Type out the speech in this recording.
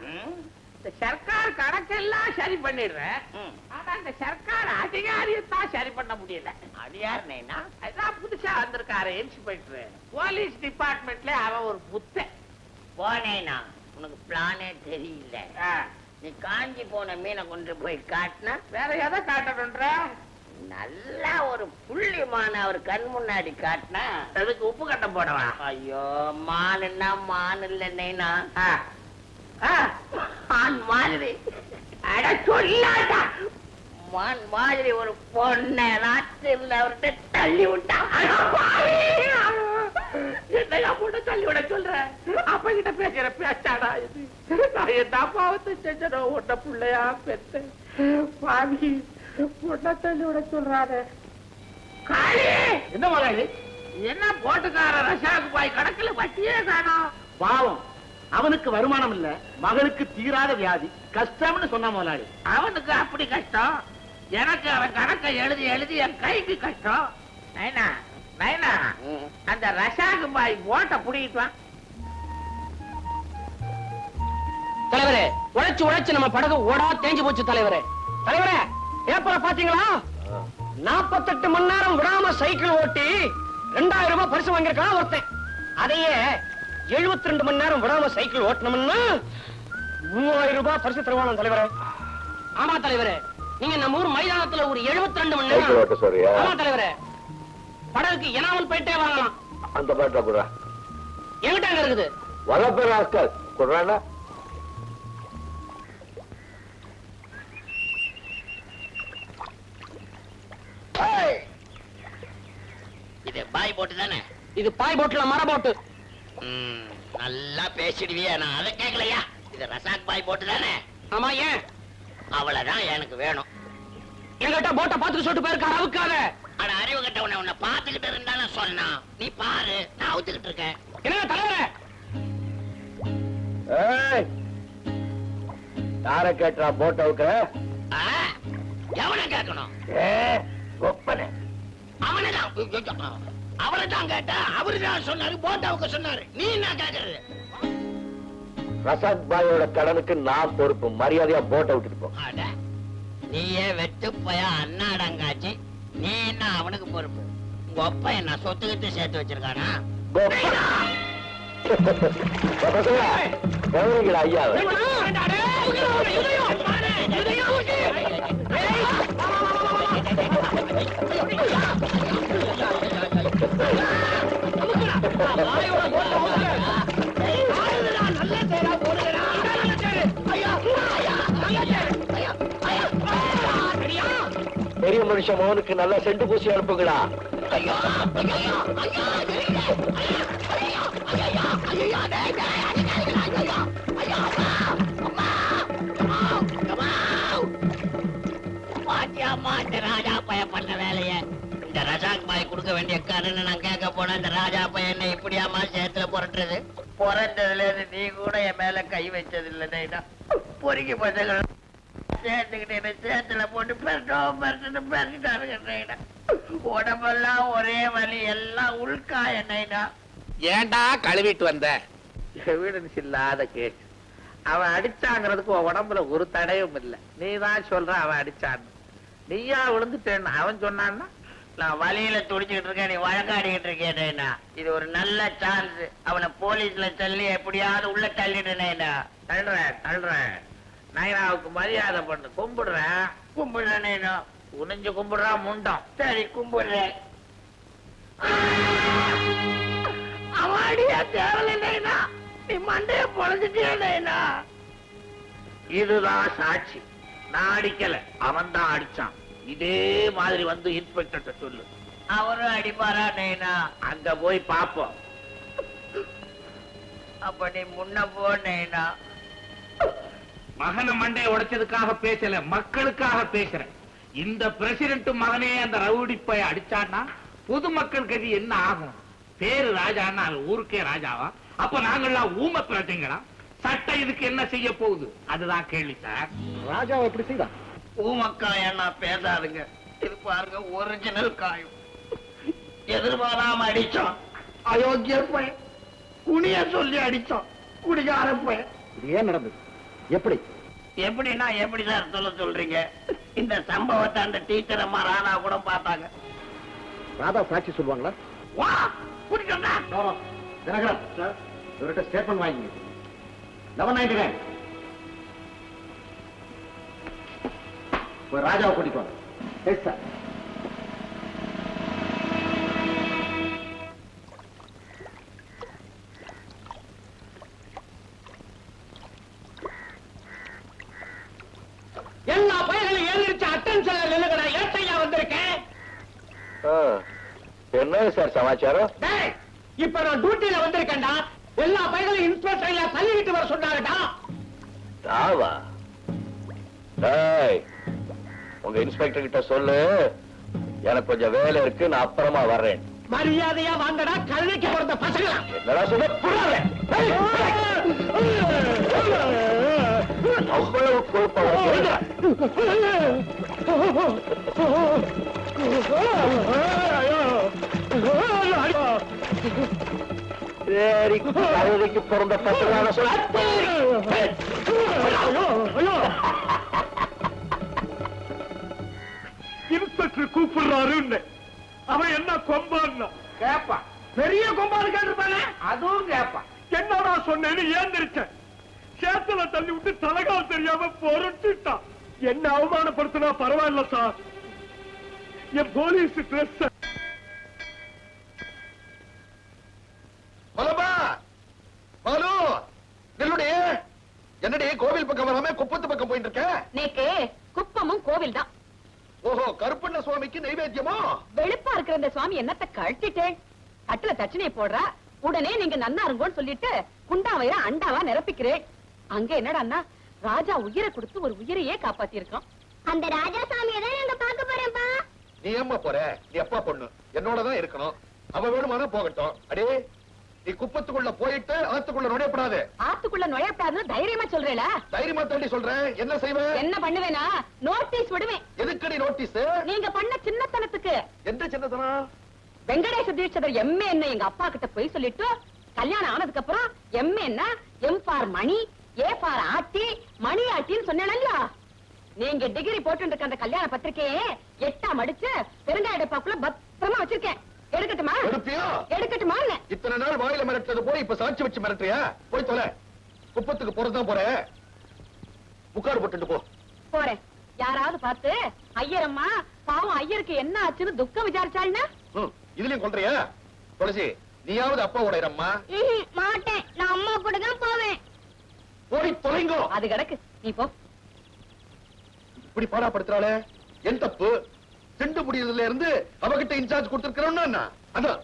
இந்த சர்க்கார் கணக்கெல்லாம் சரி பண்ணிடுறேன் ம். ஆனா இந்த சர்க்கார் அதிகாரியை தான் சரி பண்ண முடியல. அது யார் நைனா? அதான் புதுசா வந்திருக்காரு இன்ஸ்பெக்டர் போலீஸ் டிபார்ட்மெண்ட்ல அவன் ஒரு புத்தன் போனேனா உனக்கு பிளானே தெரியல. நீ காஞ்சி போன மீனை கொண்டு போய் காட்டினா. வேற எதை காட்டணுன்ற? நல்லா ஒரு புள்ளி மான் அவர் கண் முன்னாடி காட்டினா. அதுக்கு உப்பு கட்டம் போடவா? ஐயோ. மானுன்னா மான் இல்ல நைனா. ஆ, ஆ, மான் மாதிரி. அட சொல்லாதா. மான் மாதிரி ஒரு பொண்ணை ராத்திரில அவர்கிட்ட தள்ளி விட்டா என்னையா போட்டு தள்ளி விட சொல்ற? அப்ப கிட்ட பேசுற பேச்சாடா இது. நான் என்ன பாவத்தை செஞ்சனோ உன்ன பிள்ளையா பெத்த பாவி பொண்ண தள்ளி விட சொல்றாரு காளி! என்ன முதலாளி என்ன போட்டுக்கார ரஷாக்கு பாய் கணக்குல வட்டியே காணோம். பாவம். அவனுக்கு வருமானம் இல்ல மகளுக்கு தீராத வியாதி. கஷ்டம்னு சொன்ன முதலாளி. அவனுக்கு அப்படி கஷ்டம். எனக்கு அவன் கணக்கை எழுதி எழுதி என் கைக்கு கஷ்டம். நைனா நைனா அந்த ரஷாக்கு பாய் போட்டை புடிக்கிட்டு வா. தலைவரே உழைச்சு உழைச்சு நம்ம படகு ஓடா தேஞ்சு போச்சு தலைவரே. தலைவரே பேப்பரை பாத்தீங்களா? நாற்பத்தெட்டு மணி நேரம் விடாம சைக்கிள் ஓட்டி ரெண்டாயிரம் ரூபாய் பரிசு வாங்கியிருக்கான் ஒருத்தன். அதையே 72 ரெண்டு மணி நேரம் விடாம சைக்கிள் ஓட்டணும்னா மூவாயிரம் ரூபாய் பரிசு தருவானாம் தலைவரே? ஆமா தலைவரே. நீங்க நம்ம ஊர் மைதானத்துல ஒரு 72 ரெண்டு மணி நேரம். ஆமா தலைவரே. படகுக்கு எனாமல் போயிட்டே வாங்கலாம் அந்த பாட்டை குடுறா. எங்கிட்ட அங்க இருக்குது? வளப்பெற ஆஸ்கர். குடுறானா இது பாய் போட்டு தானே? இது பாய் போட்டுல மர போட்டு. நல்லா பேசிடுவியா. நான் அதை கேட்கலையா இது ரசாக் பாய் போட்டு தானே ஆமா ஏன்? அவ்வளவுதான் எனக்கு வேணும். எங்கிட்ட போட்டை பார்த்துட்டு சொல்லிட்டு போயிருக்காரு அவுக்காத. ஆனா அறிவு கட்டவன உன்னை பாத்துக்கிட்டு இருந்தானே சொன்னான் நீ பாரு நான் அவுத்துக்கிட்டு இருக்கேன். என்ன தலைவரே? யார கேட்டா போட் அவுக்குற? ஆ, எவனை கேட்கணும்? ஏ அவனைதான் கேட்டா அவருதான் சொன்னாரு போட்டாவுக்கு சொன்னாரு. நீ என்ன கேக்குறது? ரசாத் பாயோட கடனுக்கு நான் பொறுப்பு. மரியாதையா போட்டை விட்டுட்டு போ. நீயே வெட்டு போய அண்ணாடங்காச்சி நீ என்ன அவனுக்கு பொறுப்பு? உங்க அப்பா என்ன சொத்துக்கிட்டு சேர்த்து வச்சிருக்கானா? கோப்பா. பெரிய மனுஷன் மோனுக்கு நல்லா செண்டு பூசி அனுப்புங்களா பாத்தியா மாட்ட ராஜா பைய பண்ண வேலைய இந்த ரஜாக் பாய் கொடுக்க வேண்டிய கருன்னு நான் கேட்க போனா இந்த ராஜா பையன் என்ன இப்படியாமா சேத்துல புரட்டுறது பிறந்ததுல இருந்து நீ கூட என் மேல கை வச்சது இல்லைன்னா பொறுக்கி பசங்க சேர்த்துக்கிட்டு சேத்துல போட்டு பெரட்டும் பெரட்டு பெரட்டிட்டாருங்க உடம்பெல்லாம் ஒரே வலி எல்லாம் உள்கா என்னைனா ஏன்டா கழுவிட்டு வந்த? எவிடன்ஸ் இல்லாத கேஸ். அவன் அடிச்சாங்கிறதுக்கு உடம்புல ஒரு தடையும் இல்ல. நீ தான் சொல்ற அவன் அடிச்சான்னு நீயா விழுந்துட்டேன்னு அவன் சொன்னான்னா? நான் வழியில துடிச்சுக்கிட்டு இருக்கேன் நீ வழக்காடிக்கிட்டு இருக்கேன் இது ஒரு நல்ல சான்ஸ் அவனை போலீஸ்ல தள்ளி எப்படியாவது உள்ள தள்ளிடுனேனா தள்ளுறேன் தள்ளுறேன். நைனாவுக்கு மரியாதை பண்ணு. கும்பிடுறேன் கும்பிடுறேனேனா குனிஞ்சு கும்பிடுறான் முண்டம். சரி கும்பிடுறேன் அவடியா தேவலைனா நீ மண்டைய பொழந்துட்டேனா இதுதான் சாட்சி. நான் அடிக்கல. அவன் தான் அடிச்சான். இதே மாதிரி வந்து இன்ஸ்பெக்டர் சொல்லு. அவரும் அடிப்பாரா நைனா அங்க போய் பாப்போம். அப்ப நீ முன்ன போனேனா மகன மண்டைய உடைச்சதுக்காக பேசல மக்களுக்காக பேசுறேன் இந்த பிரசிடண்ட் மகனே அந்த ரவுடி பைய அடிச்சான்னா பொதுமக்கள் கதி என்ன ஆகும்? பேரு ராஜான்னா ஊருக்கே ராஜாவா? அப்ப நாங்கெல்லாம் ஊம பிரஜைங்களா? சட்டம் இதுக்கு என்ன செய்ய போகுது? அதுதான் கேள்வி சார். ராஜாவை எப்படி செய்தான் ஊமக்காய் என்ன பேசாதுங்க. இது பாருங்க ஒரிஜினல் காயம். எதிர்பாராம அடிச்சோம் அயோக்கிய பையன். குனிய சொல்லி அடிச்சோம் குடிகார பையன். இது ஏன் நடந்தது? எப்படி? எப்படின்னா எப்படி சார் சொல்ல சொல்றீங்க? இந்த சம்பவத்தை அந்த டீச்சர் அம்மா ராணா கூட பார்த்தாங்க. ராதா சாட்சி சொல்லுவாங்களா? வா குடிக்கண்டா தினகரன் சார். இவர்கிட்ட ஸ்டேட்மெண்ட் வாங்கிங்க. லெவன் நைன்டி நைன் ராஜாவை கூட்டிட்டு வாங்க. சார் என்ன சார் சமாச்சாரம்? இப்ப நான் டியூட்டில வந்திருக்கேன்டா. எல்லா பையன்களும் இன்ஸ்பெக்டர் ஐயா தள்ளிக்கிட்டு வர சொன்னாருடா தாவா? உங்க இன்ஸ்பெக்டர் கிட்ட சொல்லு. எனக்கு கொஞ்சம் வேலை இருக்கு நான் அப்புறமா வர்றேன். மரியாதையா வாங்கடா கழுதைக்கு பிறந்த பசங்களா. என்னடா சொல்ல அவ்வளவு கோப்பம் கழுதைக்கு பிறந்த சொல்ல இன்ஸ்பெக்டர் கூப்பிடுறாருன்னு. அவன் என்ன கொம்பான்னா? கேப்பா. பெரிய கொம்பான்னு கேட்டிருப்பானே? அதுவும் கேப்பா. என்னடா சொன்னேன்னு ஏந்திரிச்சேன். சேத்துல தள்ளி விட்டு தலகால் தெரியாம பொருட்டுட்டான் என்ன அவமானப்படுத்தினா பரவாயில்ல சார். என் போலீஸ் ட்ரெஸ் என்னடி பக்கம் வராம குப்பத்து பக்கம் போயிட்டு இருக்க நேக்கு குப்பமும் கோவில் தான் ஓஹோ கருப்பண்ண சுவாமிக்கு நைவேத்தியமோ? வெளுப்பா இருக்கிற இந்த சுவாமி என்னத்த கழட்டிட்டேன்? தட்டுல தட்சணையை போடுறா உடனே நீங்க நன்னா இருங்கோன்னு சொல்லிட்டு குண்டாவைய அண்டாவா நிரப்பிக்கிறேன். அங்க என்னடான்னா ராஜா உயிரை கொடுத்து ஒரு உயிரையே காப்பாத்தி இருக்கோம் அந்த ராஜா சாமியை தான் நாங்க பார்க்க போறேன்ப்பா. நீ ஏம்மா போற? நீ அப்பா பொண்ணு? என்னோட தான் இருக்கணும். அவ வேணுமானா போகட்டும். அடே நீ குப்பத்துக்குள்ள போயிட்டு ஆத்துக்குள்ள நுழையப்படாது. ஆத்துக்குள்ள நுழையப்படாதுன்னு தைரியமா சொல்றேல. தைரியமா தாண்டி சொல்றேன். என்ன செய்வேன் என்ன பண்ணுவேனா? நோட்டீஸ் விடுவேன். எதுக்கடி நோட்டீஸ்? நீங்க பண்ண சின்னத்தனத்துக்கு. எந்த சின்னதனா வெங்கடேச தீட்சிதர் எம்ஏ என்ன எங்க அப்பா கிட்ட போய் சொல்லிட்டு கல்யாணம் ஆனதுக்கு அப்புறம் எம்ஏ என்ன? M for money A for ஆட்டி மணி ஆட்டின்னு சொன்னேன் இல்லையா? நீங்க டிகிரி போட்டு இருக்க அந்த கல்யாண பத்திரிக்கையே எட்டா மடிச்சு பெருங்காய டப்பாக்குள்ள பத்திரமா வச்சிருக்கேன். எடுக்கட்டுமா? எடுக்கட்டுமா இத்தனை நாள் வாயில மிரட்டது போய் இப்ப சாட்சி வச்சு மிரட்டுறியா? போய் தொலை. குப்பத்துக்கு போறதுதான் போற. முக்காடு போட்டுட்டு போ. போறேன். யாராவது பார்த்து ஐயரம்மா பாவம் ஐயருக்கு என்ன ஆச்சுன்னு துக்கம் விசாரிச்சாள்னா? இதுலயும் கொல்றியா துளசி நீயாவது அப்பாவோட இரம்மா? மாட்டேன். நான் அம்மா கூட தான் போவேன். போய் தொலைங்கோ. அது கிடக்கு. நீ போ. இப்படி பாடாப்படுத்துறாளே? என் தப்பு. திண்டு முடியறதுல இருந்து அவகிட்ட இன்சார்ஜ் கொடுத்திருக்கிறோம்னா அதான்.